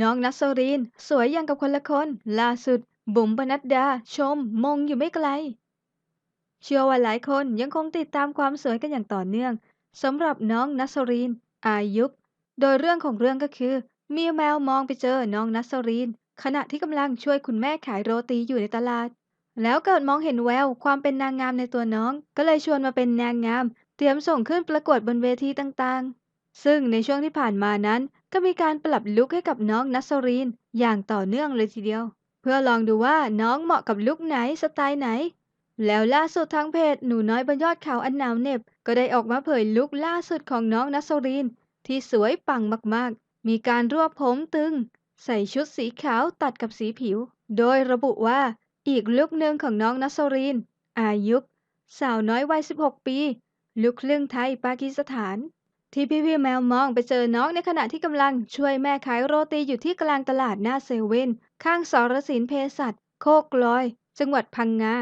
น้องนัสรีน สวยอย่างกับคนละคน ล่าสุด บุ๋มปนัดดา ชม มงอยู่ไม่ไกล เชื่อว่าหลายคนยังคงติดตามความสวยกันอย่างต่อเนื่องสำหรับน้องนัสรีน อายุโดยเรื่องของเรื่องก็คือ มีแมวมองไปเจอน้องนัสรีน ขณะที่กำลังช่วยคุณแม่ขายโรตีอยู่ในตลาด แล้วเกิดมองเห็นแววความเป็นนางงามในตัวน้อง ก็เลยชวนมาเป็นนางงาม เตรียมส่งขึ้นประกวดบนเวทีต่างๆ ซึ่งในช่วงที่ผ่านมานั้น ก็มีการปรับลุคให้กับน้องนัสรีนอย่างต่อเนื่องเลยทีเดียว เพื่อลองดูว่าน้องเหมาะกับลุคไหนสไตล์ไหน แล้วล่าสุดทางเพจหนูน้อยบนยอดเขาอันหนาวเหน็บ ก็ได้ออกมาเผยลุคล่าสุดของน้องนัสรีน ที่สวยปังมากๆ มีการรวบผมตึง ใส่ชุดสีขาวตัดกับสีผิว โดยระบุว่าอีกลุคหนึ่งของน้องนัสรีนอายุสาวน้อยวัย 16 ปีลูกครึ่องไทยปากีสถาน ที่พี่พี่แมวมองไปเจอน้องในขณะที่กำลังช่วยแม่ขายโรตีอยู่ที่กลางตลาดหน้าเซเว่นข้างสรสินเภสัชโคกลอย จังหวัดพังงา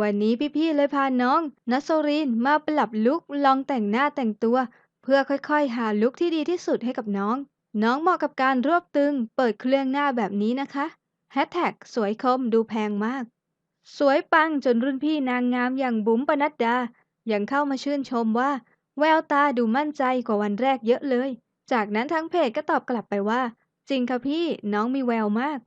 วันนี้พี่ๆเลยพาน้องนัสรีนมาปรับลุคลองแต่งหน้าแต่งตัว เพื่อค่อยๆ หาลุคที่ดีที่สุดให้กับน้อง น้องเหมาะกับการรวบตึง เปิดเครื่องหน้าแบบนี้นะคะแฮชแท็กสวยคมดูแพงมาก สวยปังจนรุ่นพี่นางงามอย่างบุ๋มปนัดดายังเข้ามาชื่นชมว่า แววตาดูมั่นใจกว่าวันแรกเยอะเลย จากนั้นทั้งเพจก็ตอบกลับไปว่า จริงค่ะพี่ น้องมีแววมาก